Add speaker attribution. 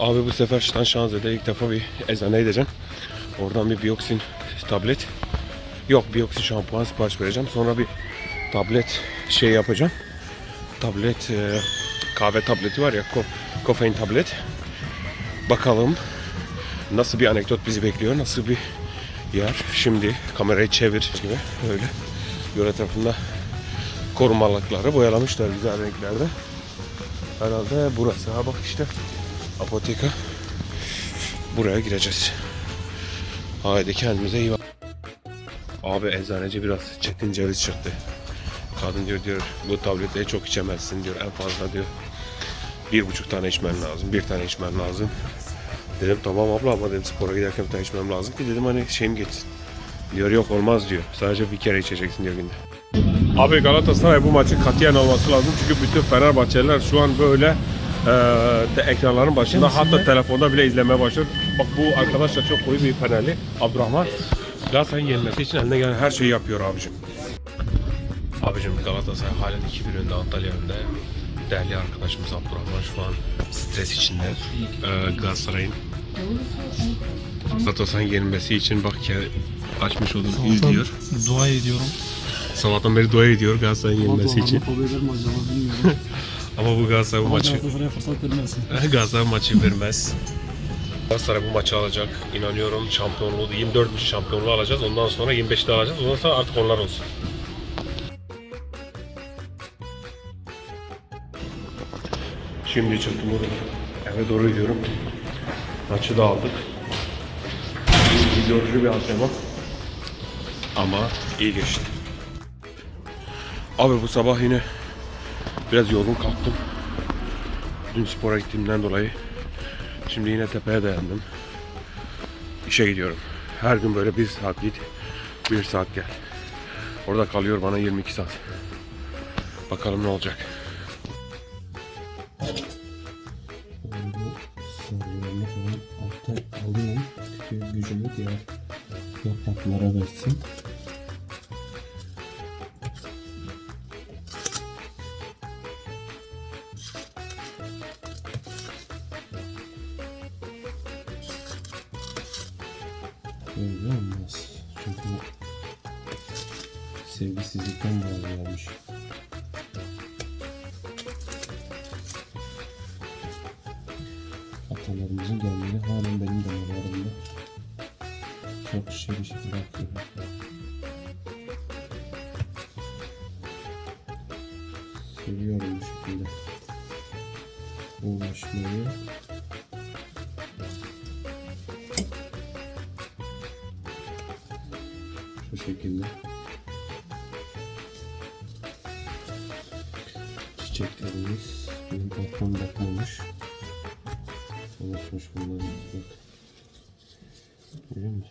Speaker 1: Abi bu sefer Ştan Şanzeli'de ilk defa bir eczaneye gideceğim. Oradan bir biyoksin tablet. Yok biyoksin şampuan sipariş vereceğim. Sonra bir tablet şey yapacağım. Tablet e, kahve tableti var ya ko kofein tablet. Bakalım nasıl bir anekdot bizi bekliyor. Nasıl bir yer. Şimdi kamerayı çevir gibi öyle. Yol etrafında korumalıkları boyalamışlar güzel renklerde. Herhalde burası. Ha bak işte apoteka. Buraya gireceğiz. Haydi kendimize iyi bak. Abi eczaneci biraz çetin ceviz çıktı. Kadın diyor diyor bu tabletleri çok içemezsin diyor en fazla diyor. Bir buçuk tane içmen lazım, bir tane içmen lazım. Dedim tamam abla ama dedim spora giderken bir tane içmem lazım ki dedim hani şeyim geçsin. Diyor yok olmaz diyor. Sadece bir kere içeceksin diyor günde. Abi Galatasaray bu maçı katiyen alması lazım çünkü bütün Fenerbahçeliler şu an böyle e, de ekranların başında hatta telefonda bile izlemeye başlıyor. Bak bu arkadaş da çok koyu bir Fenerli Abdurrahman. Galatasaray'ın yenmesi için eline gelen her şeyi yapıyor abicim. Abicim Galatasaray halen 2-1 önde Antalya önde. Değerli arkadaşımız Abdurrahman şu an stres içinde. Ee, Galatasaray'ın Galatasaray'ın yenilmesi için bak ya açmış olduğum izliyor.
Speaker 2: Dua ediyorum.
Speaker 1: Sabahtan beri dua ediyor Galatasaray'ın yenilmesi için.
Speaker 2: Kabul eder mi acaba bilmiyorum.
Speaker 1: Ama bu Galatasaray bu
Speaker 2: Ama
Speaker 1: maçı
Speaker 2: Galatasaray'a fırsat vermezsin.
Speaker 1: Galatasaray maçı vermez. Galatasaray bu maçı alacak. İnanıyorum şampiyonluğu 24. şampiyonluğu alacağız. Ondan sonra 25'te alacağız. Ondan sonra artık onlar olsun. Şimdi çıktım buradan. Eve doğru gidiyorum. Maçı da aldık. Yorucu bir antrenman. Ama iyi geçti. Abi bu sabah yine biraz yorgun kalktım. Dün spora gittiğimden dolayı şimdi yine tepeye dayandım. İşe gidiyorum. Her gün böyle bir saat git, bir saat gel. Orada kalıyor bana 22 saat. Bakalım ne olacak.
Speaker 2: Gücümü diğer yapraklara versin. Öyle olmaz. Çünkü sevgisizlikten bağlanmış. Atalarımızın gelmeni halen benim damarlarımda çok şey bir şekilde akıyor. Seviyorum bu şekilde uğraşmayı. Şekilde. Çiçeklerimiz benim patron bakmamış. Unutmuş bunları. Bak. Görüyor musun?